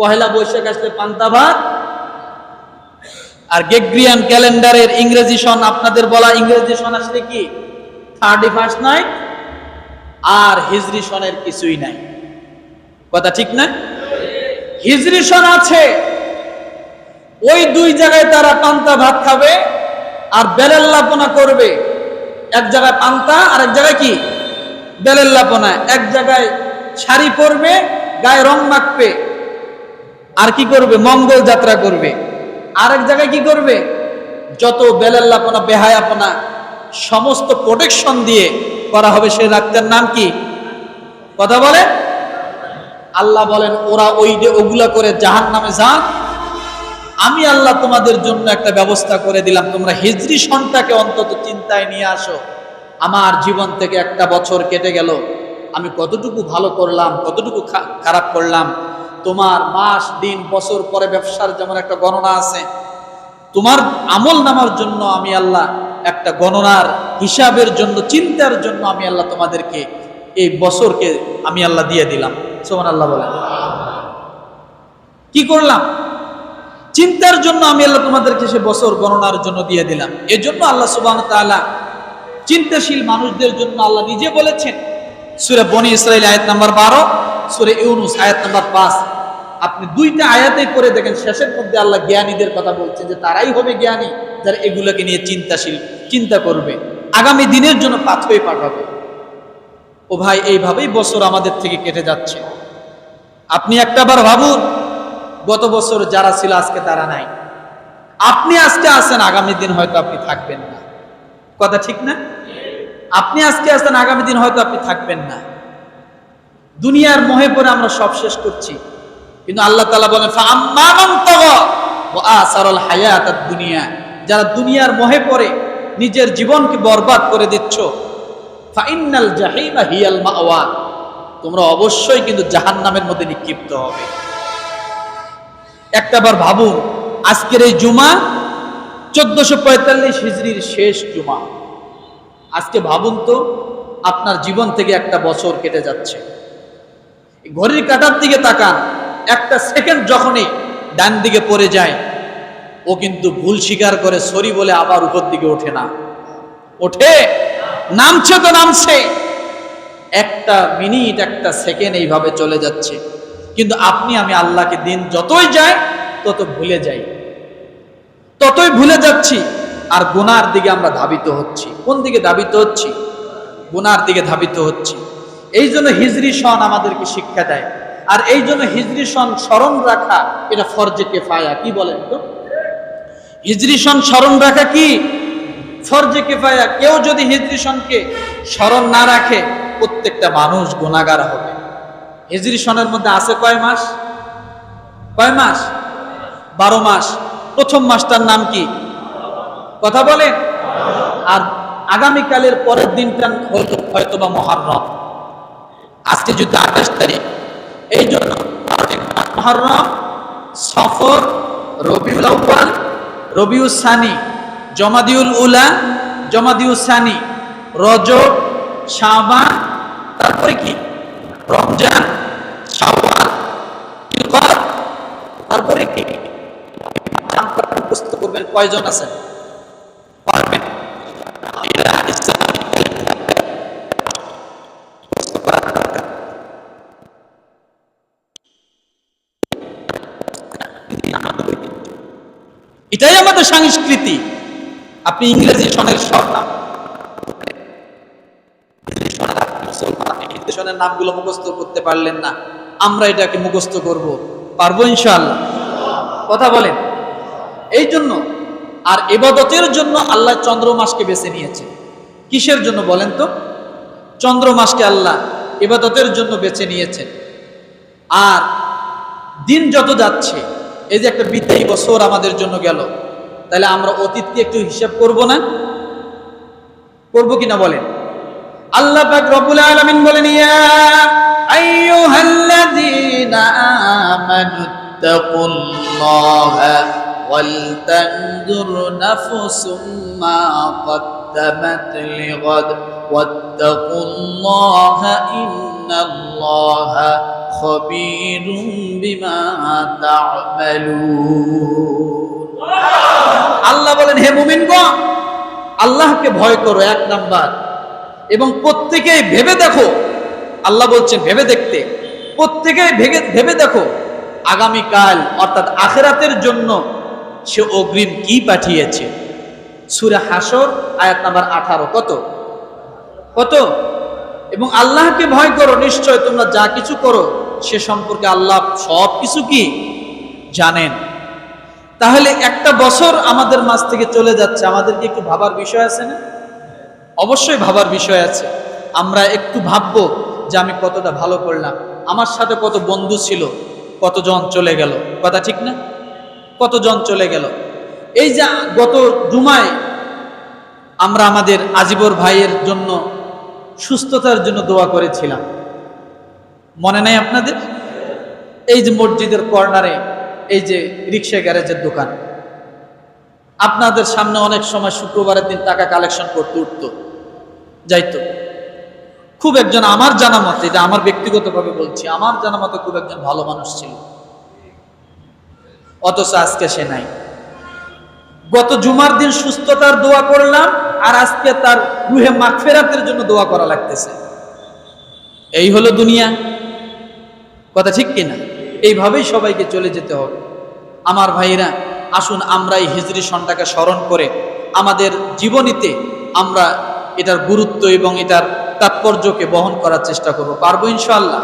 পহেলা বৈশাখ আসলে পান্তা ভাত। আর গেগ্রিয়ান ক্যালেন্ডারের ইংরেজি সন আপনাদের বলা, ইংরেজি সন আসলে কি? থার্টি ফার্স্ট নাইট আর হিজরি সনের কিছুই নাই। কথা ঠিক না? হিজরি সন আছে। ওই দুই জায়গায় তারা পান্তা ভাত খাবে আর বেলেল্লাপনা করবে। এক জায়গায় পান্তা আর এক জায়গায় কি? বেলেল্লাপনা এক জায়গায় শাড়ি পরবে, গায়ে রং মাখবে। আর কি করবে? মঙ্গল যাত্রা করবে। আরেক জায়গায় কি করবে? যত বেলাল্লাপনা বেহায়াপনা সমস্ত প্রোটেকশন দিয়ে করা হবে সেই রাতের নাম কি? কথা বলে? আল্লাহ বলেন, ওরা ওই যে ওগুলা করে জাহান নামে যান আমি আল্লাহ তোমাদের জন্য একটা ব্যবস্থা করে দিলাম। তোমরা হিজরি সনটাকে অন্তত চিন্তায় নিয়ে আসো। আমার জীবন থেকে একটা বছর কেটে গেল। আমি কতটুকু ভালো করলাম, কতটুকু খারাপ করলাম তোমার মাস, দিন, বছর পরে ব্যবসার যেমন একটা গণনা আছে, তোমার আমল নামার জন্য আমি আল্লাহ একটা গণনার হিসাবের জন্য, চিন্তার জন্য আমি আল্লাহ তোমাদেরকে এই বছরকে আমি আল্লাহ দিয়ে দিলাম। সোমান আল্লাহ বলেন। কি করলাম? চিন্তার জন্য আমি আল্লাহ তোমাদেরকে সে বছর গণনার জন্য দিয়ে দিলাম। এজন্য আল্লাহ সুবাহ তাআলা চিন্তাশীল মানুষদের জন্য আল্লাহ নিজে বলেছেন, সুরে বনি ইসরাইল আয়াত নাম্বার বারো সুরে ইউনুস, আয়াত নাম্বার পাঁচ। আপনি দুইটা আয়াতে করে দেখেন, শেষের মধ্যে আল্লাহ জ্ঞানীদের কথা বলছেন যে তারাই হবে জ্ঞানী যারা এগুলোকে নিয়ে চিন্তাশীল, চিন্তা করবে। আগামী দিনের জন্য পাঠাবে। ও ভাই, এইভাবেই বছর আমাদের থেকে কেটে যাচ্ছে। আপনি একটাবার ভাবুন, গত বছর যারা ছিল, আজকে তারা নাই। আপনি আজকে আছেন, আগামী দিন হয়তো আপনি থাকবেন না। কথা ঠিক না? আপনি আজকে আছেন, আগামী দিন হয়তো আপনি থাকবেন না। দুনিয়ার মোহে পরে আমরা সব শেষ করছি। কিন্তু আল্লাহ তালা বলেন "ফাআম্মামান তাগা ওয়া আসারাল হায়াতাদ দুনিয়া যারা দুনিয়ার মোহে পড়ে, নিজের জীবনকে বরবাদ করে দিচ্ছ ফাইনাল জাহিমা হিয়াল মাওয়া। তোমরা অবশ্যই কিন্তু জাহান্নামের মধ্যে নিক্ষিপ্ত হবে। একটাবার ভাবুন, আজকের এই জুমা চোদ্দশো পঁয়তাল্লিশ হিজড়ির শেষ জুমা। আজকে ভাবুন তো, আপনার জীবন থেকে একটা বছর কেটে যাচ্ছে। ঘড়ির কাটার দিকে তাকান, একটা সেকেন্ড যখনই ডান দিকে পড়ে যায়, ও কিন্তু ভুল স্বীকার করে সরি বলে আবার উপর দিকে ওঠে না। ওঠে? নামছে তো নামছে। একটা মিনিট একটা সেকেন্ড এইভাবে চলে যাচ্ছে। কিন্তু আপনি, আমি আল্লাহকে দিন যতই যায় তত ভুলে যাই। ততই ভুলে যাচ্ছি। আর গুনার দিকে আমরা ধাবিত হচ্ছি। কোন দিকে ধাবিত হচ্ছি? গুনার দিকে ধাবিত হচ্ছি। এই জন্য হিজরি সন আমাদেরকে শিক্ষা দেয়। আর এই জন্য হিজরি সন স্মরণ রাখা, এটা ফরজে কেফায়া, কি বলেন তো? হিজরি সন স্মরণ রাখা কি? ফরজে কেফায়া। কেউ যদি হিজরি সনকে স্মরণ না রাখে, প্রত্যেকটা মানুষ গুণাগার হবে। হিজরি সনের মধ্যে আছে কয় মাস? কয় মাস? বারো মাস। প্রথম মাসটার নাম কি? কথা বলেন? আর আগামীকালের পরের দিনটা হয়তো বা মহারম। আজকে যদি আঠাশ তারিখ। এই জন্য সফর রবিউল আউ্বাল রবিউল সানি জমাদিউল উলা জমাদিউল সানি রজব শাবান তারপরে কি? রমজান জিলকদ, তারপরে কি? করবেন কয়জন আছেন? এটাই আমাদের সংস্কৃতি। আপনি ইংরেজি সনের সব নাম ইংরেজি সনের আপনি মুসলমান, আপনি হিন্দু সনের নামগুলো মুখস্থ করতে পারলেন না। আমরা এটাকে মুখস্থ করব। পারব কথা বলেন। এই জন্য আর এবাদতের জন্য আল্লাহ চন্দ্র মাসকে বেছে নিয়েছে। কিসের জন্য বলেন তো? চন্দ্র মাসকে আল্লাহ এবাদতের জন্য বেছে নিয়েছেন। আর দিন যত যাচ্ছে এই যে একটা বিদায়ী বছর আমাদের জন্য গেল তাহলে আমরা অতীতকে একটু হিসাব করব না করব কিনা বলেন আল্লাহ পাক রব্বুল আলামিন বলেন ইয়া আইয়ুহাল্লাযীনা আমানু তাকুল্লাহা ওয়াল তানজুর নাফসুম মা قدمت لغد واتقوا الله إن الله خبير بما تعملون আল্লাহ বলেন হে মুমিনগণ আল্লাহকে ভয় করো এক নাম্বার এবং প্রত্যেকেই ভেবে দেখো আল্লাহ বলছেন ভেবে দেখতে প্রত্যেকেই ভেবে ভেবে দেখো আগামীকাল অর্থাৎ আখেরাতের জন্য সে অগ্রিম কি পাঠিয়েছে সুরে হাসর আয়াত নাম্বার আঠারো কত কত এবং আল্লাহকে ভয় করো, নিশ্চয় তোমরা যা কিছু করো, সে সম্পর্কে আল্লাহ সব কিছু কি? জানেন। তাহলে একটা বছর আমাদের মাঝ থেকে চলে যাচ্ছে আমাদেরকে একটু ভাবার বিষয় আছে না? অবশ্যই ভাবার বিষয় আছে। আমরা একটু ভাববো যে আমি কতটা ভালো করলাম। আমার সাথে কত বন্ধু ছিল, কতজন চলে গেল, কথা ঠিক না? কতজন চলে গেল। এই যে গত জুমায় আমরা আমাদের আজিবর ভাইয়ের জন্য সুস্থতার জন্য দোয়া করেছিলাম। মনে নাই আপনাদের? এই যে মসজিদের কর্নারে, এই যে রিক্সা গ্যারেজের দোকান। আপনাদের সামনে অনেক সময় শুক্রবারের দিন টাকা কালেকশন করতে উঠতো। যাইতো। খুব একজন আমার জানা মতে, এটা আমার ব্যক্তিগতভাবে বলছি, আমার জানা মতে খুব একজন ভালো মানুষ ছিল। অথচ আজকে সে নাই। গত জুমার দিন সুস্থতার দোয়া করলাম আর আজকে তার রুহে মাগফেরাতের জন্য দোয়া করা লাগতেছে। এই হলো দুনিয়া। কথা ঠিক কিনা? এইভাবেই সবাইকে চলে যেতে হবে। আমার ভাইরা আসুন আমরা এই হিজরি সনটাকে স্মরণ করে আমাদের জীবনীতে আমরা এটার গুরুত্ব এবং এটার তাৎপর্যকে বহন করার চেষ্টা করব। পারব ইনশাআল্লাহ?